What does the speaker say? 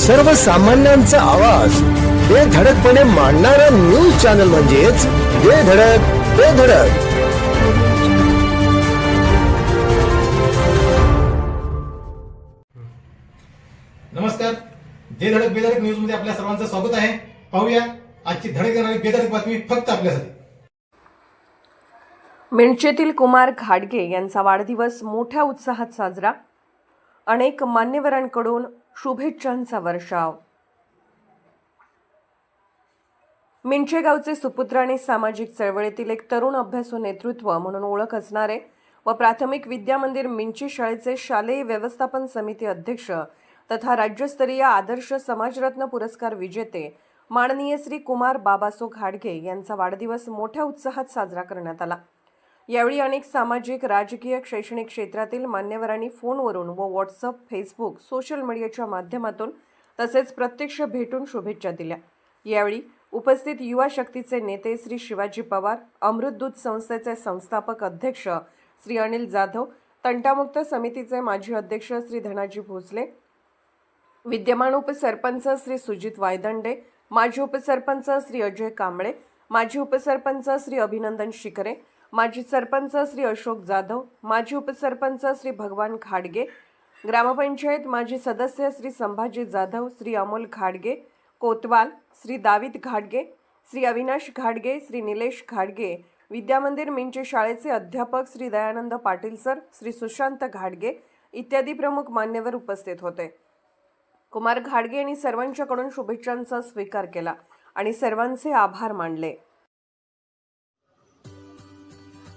सर्वसामान्यांचा आवाज. बेधडकपणे मांडणारा न्यूज चॅनल म्हणजेच बेधडक बेधडक नमस्कार. जे धडक बेधडक न्यूजमध्ये आपल्या सर्वांचं स्वागत आहे. पाहूया आजची धडक देणारी बेधडक बातमी फक्त आपल्यासाठी. मिरचेतील कुमार घाडगे यांचा वाढदिवस मोठ्या उत्साहात साजरा. अनेक मान्यवरांकडून शुभेच्छांचा वर्षाव. मिंचेगावचे सुपुत्र आणि सामाजिक चळवळीतील एक तरुण अभ्यासू नेतृत्व म्हणून ओळख असणारे व प्राथमिक विद्या मंदिर मिंची शाळेचे शालेय व्यवस्थापन समिती अध्यक्ष तथा राज्यस्तरीय आदर्श समाजरत्न पुरस्कार विजेते माननीय श्री कुमार बाबासो घाडगे यांचा वाढदिवस मोठ्या उत्साहात साजरा करण्यात आला. यावेळी अनेक सामाजिक राजकीय शैक्षणिक क्षेत्रातील मान्यवरांनी फोनवरून व व्हॉट्सअप फेसबुक सोशल मीडियाच्या माध्यमातून तसेच प्रत्यक्ष भेटून शुभेच्छा दिल्या. यावेळी उपस्थित युवा शक्तीचे नेते श्री शिवाजी पवार अमृतदूत संस्थेचे संस्थापक अध्यक्ष श्री अनिल जाधव तंटामुक्त समितीचे माजी अध्यक्ष श्री धनाजी भोसले विद्यमान उपसरपंच श्री सुजित वायदंडे माजी उपसरपंच श्री अजय कांबळे माजी उपसरपंच श्री अभिनंदन शिकरे माजी सरपंच श्री अशोक जाधव माजी उपसरपंच श्री भगवान खाडगे ग्रामपंचायत माजी सदस्य श्री संभाजी जाधव श्री अमोल खाडगे कोतवाल श्री दाविद घाडगे श्री अविनाश घाडगे श्री निलेश घाडगे विद्यामंदिर मिंचे शाळेचे अध्यापक श्री दयानंद पाटील सर श्री सुशांत घाडगे इत्यादी प्रमुख मान्यवर उपस्थित होते. कुमार घाडगे यांनी सर्वांच्याकडून शुभेच्छांचा स्वीकार केला आणि सर्वांचे आभार मानले.